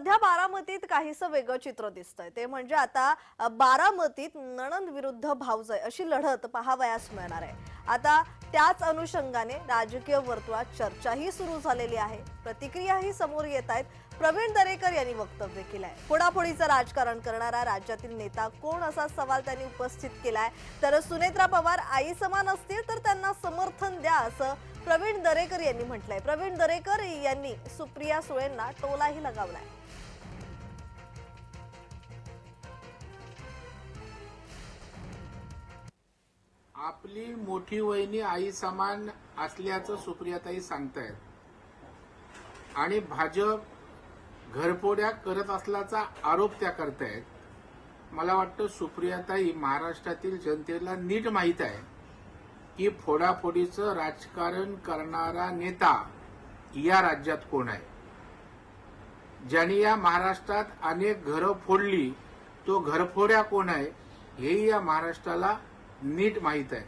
सध्या बारामतीत काहीसं वेगळं चित्र दिसतंय. ते म्हणजे आता बारामतीत नणंद विरुद्ध भावजय अशी लढत पाहावयास मिळणार आहे. आता त्याच अनुषंगाने राजकीय वर्तुळात चर्चाही सुरू झालेली आहे. प्रतिक्रियाही समोर येत आहेत. प्रवीण दरेकर यांनी वक्तव्य केलंय. फोडाफोडीचं राजकारण करणारा राज्यातील नेता कोण असा सवाल त्यांनी उपस्थित केलाय? तर सुनेत्रा पवार आई समान असतील तर त्यांना समर्थन द्या असं प्रवीण दरेकर यांनी म्हटलंय. प्रवीण दरेकर यांनी सुप्रिया सुळेंना टोलाही लगावलाय. आपली मोठी वहिनी आई समान असल्याचं सुप्रियाताई सांगतायत. आणि भाजप घरपोड्या करत असल्याचा आरोप त्या करतायत. मला वाटतं सुप्रियाताई महाराष्ट्रातील जनतेला नीट माहीत आहे. की फोडाफोडीचं राजकारण करणारा नेता या राज्यात कोण आहे? ज्यांनी या महाराष्ट्रात अनेक घरं फोडली तो घरफोड्या कोण आहे हेही या महाराष्ट्राला नीट माहीत आहे.